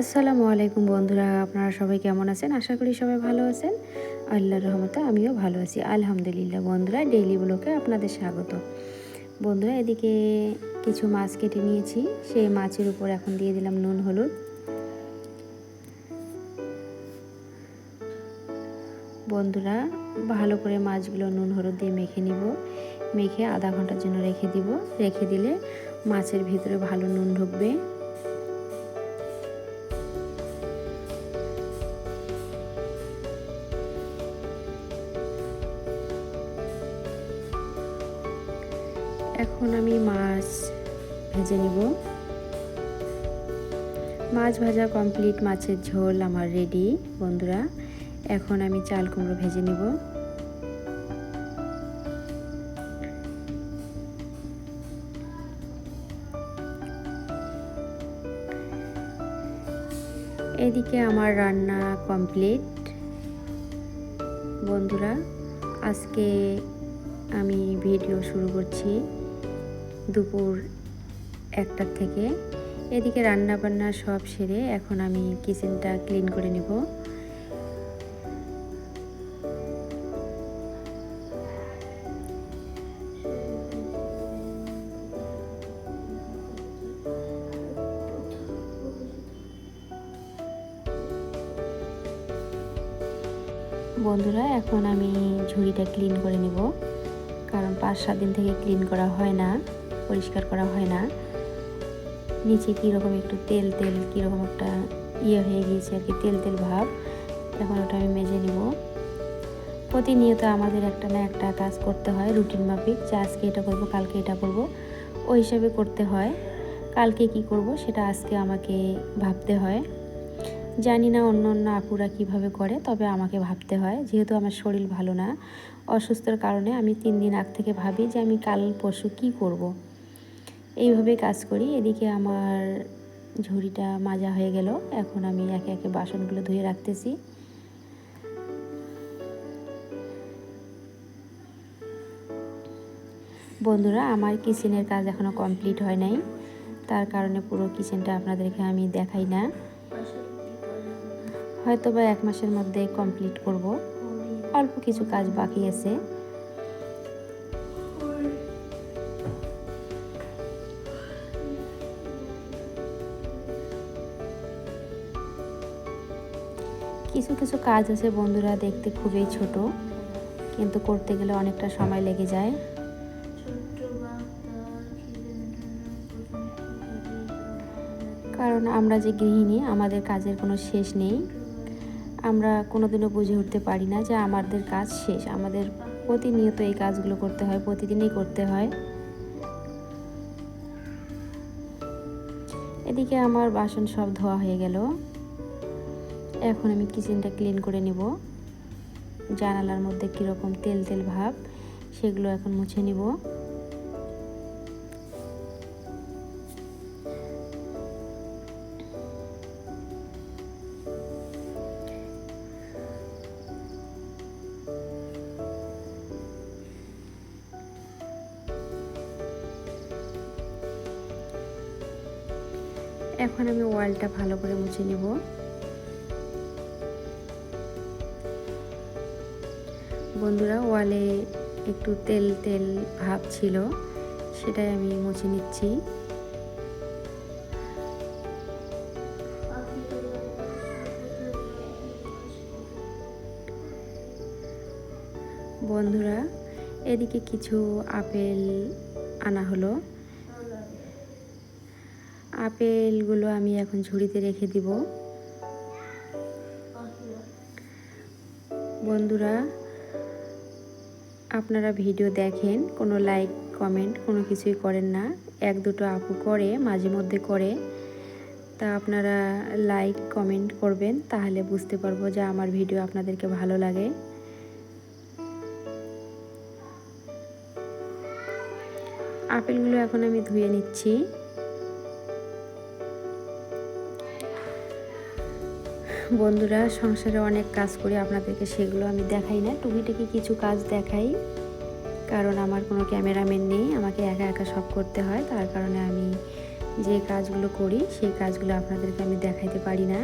আসসালামু আলাইকুম বন্ধুরা, আপনারা সবাই কেমন আছেন? আশা করি সবাই ভালো আছেন। আল্লাহর রহমতে আমিও ভালো আছি। আলহামদুলিল্লাহ বন্ধুরা, ডেইলি ব্লকে আপনাদের স্বাগত। বন্ধুরা, এদিকে কিছু মাছ কেটে নিয়েছি। সেই মাছের উপর এখন দিয়ে দিলাম নুন, হলুদ। বন্ধুরা, ভালো করে মাছগুলো নুন, হলুদ দিয়ে মেখে নিব। মেখে আধা ঘণ্টার জন্য রেখে দিব। রেখে দিলে মাছের ভিতরে ভালো নুন ঢুকবে। এখন আমি মাছ ভেজে নিব। মাছ ভাজা কমপ্লিট, মাছের ঝোল আমার রেডি বন্ধুরা। এখন আমি চাল কুমড়ো ভেজে নিব। এদিকে আমার রান্না কমপ্লিট। বন্ধুরা, আজকে আমি ভিডিও শুরু করছি। দুপুর একটার থেকে। এদিকে রান্না বান্না সব সেরে এখন আমি কিচেনটা ক্লিন করে নেব। বন্ধুরা, এখন আমি ঝুড়িটা ক্লিন করে নেব, কারণ পাঁচ সাত দিন থেকে ক্লিন করা হয় না। পরিষ্কার করা হয় না। নিচে কীরকম একটু তেল তেল কীরকম একটা ইয়ে হয়ে গিয়েছে আর কি, তেল তেল ভাব। এখন ওটা আমি মেজে নিব। প্রতিনিয়ত আমাদের একটা না একটা কাজ করতে হয়, রুটিন মাফিক। যে আজকে এটা করব, কালকে এটা করব, ওই হিসাবে করতে হয়। কালকে কি করব, সেটা আজকে আমাকে ভাবতে হয়। জানি না অন্য অন্য আপুরা কীভাবে করে, তবে আমাকে ভাবতে হয়। যেহেতু আমার শরীর ভালো না, অসুস্থর কারণে আমি তিন দিন আগ থেকে ভাবি যে আমি কাল পরশু কি করব। এইভাবে কাজ করি। এদিকে আমার ঝুড়িটা মাজা হয়ে গেল। এখন আমি একে একে বাসনগুলো ধুয়ে রাখতেছি। বন্ধুরা, আমার কিচেনের কাজ এখনও কমপ্লিট হয় নাই। তার কারণে পুরো কিচেনটা আপনাদেরকে আমি দেখাই না। হয়তো বা এক মাসের মধ্যে কমপ্লিট করব। অল্প কিছু কাজ বাকি আছে। কিছু কিছু কাজ আছে বন্ধুরা, দেখতে খুবই ছোট, কিন্তু করতে গেলে অনেকটা সময় লেগে যায়। কারণ আমরা যে গৃহিণী, আমাদের কাজের কোনো শেষ নেই। আমরা কোনোদিনও বুঝে উঠতে পারি না যে আমাদের কাজ শেষ। আমাদের প্রতিনিয়ত এই কাজগুলো করতে হয়, প্রতিদিনই করতে হয়। এদিকে আমার বাসন সব ধোয়া হয়ে গেল। এখন আমি কিচেনটা ক্লিন করে নেব। জানালার মধ্যে কীরকম তেল তেল ভাব, সেগুলো এখন মুছে নিব। এখন আমি ওয়ালটা ভালো করে মুছে নেব। বন্ধুরা, ওয়ালে একটু তেল তেল ভাব ছিল, সেটাই আমি মুছে নিচ্ছি। বন্ধুরা, এদিকে কিছু আপেল আনা হলো। আপেলগুলো আমি এখন ঝুড়িতে রেখে দিব। বন্ধুরা আপনারা ভিডিও দেখেন, কোনো লাইক কমেন্ট কোনো কিছুই করেন না। এক দুটো আপু করে, মাঝে মধ্যে করে। তা আপনারা লাইক কমেন্ট করবেন, তাহলে বুঝতে পারব যে আমার ভিডিও আপনাদেরকে ভালো লাগে। আপেলগুলো এখন আমি ধুয়ে নিচ্ছি। বন্ধুরা, সংসারে অনেক কাজ করি, আপনাদেরকে সেগুলো আমি দেখাই না। টুকিটাকি কিছু কাজ দেখাই, কারণ আমার কোনো ক্যামেরাম্যান নেই, আমাকে একা একা সব করতে হয়। তার কারণে আমি যে কাজগুলো করি, সেই কাজগুলো আপনাদেরকে আমি দেখাইতে পারি না।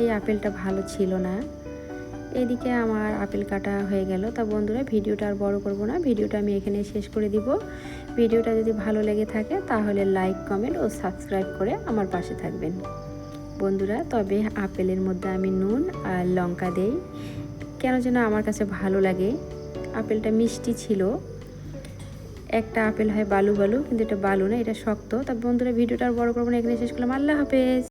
এই আপেলটা ভালো ছিল না। এদিকে আমার আপেল কাটা হয়ে গেল। তা বন্ধুরা, ভিডিওটা আর বড় করব না। ভিডিওটা আমি এখানে শেষ করে দিব। ভিডিওটা যদি ভালো লেগে থাকে, তাহলে লাইক কমেন্ট ও সাবস্ক্রাইব করে আমার পাশে থাকবেন। বন্ধুরা, তবে আপেলের মধ্যে আমি নুন আর লঙ্কা দেই। কেন যেন আমার কাছে ভালো লাগে। আপেলটা মিষ্টি ছিল। একটা আপেল হয় বালু বালু, কিন্তু এটা বালু না, এটা শক্ত। তা বন্ধুরা, ভিডিওটা আর বড় করব না, এখানে শেষ করলাম। আল্লাহ হাফেজ।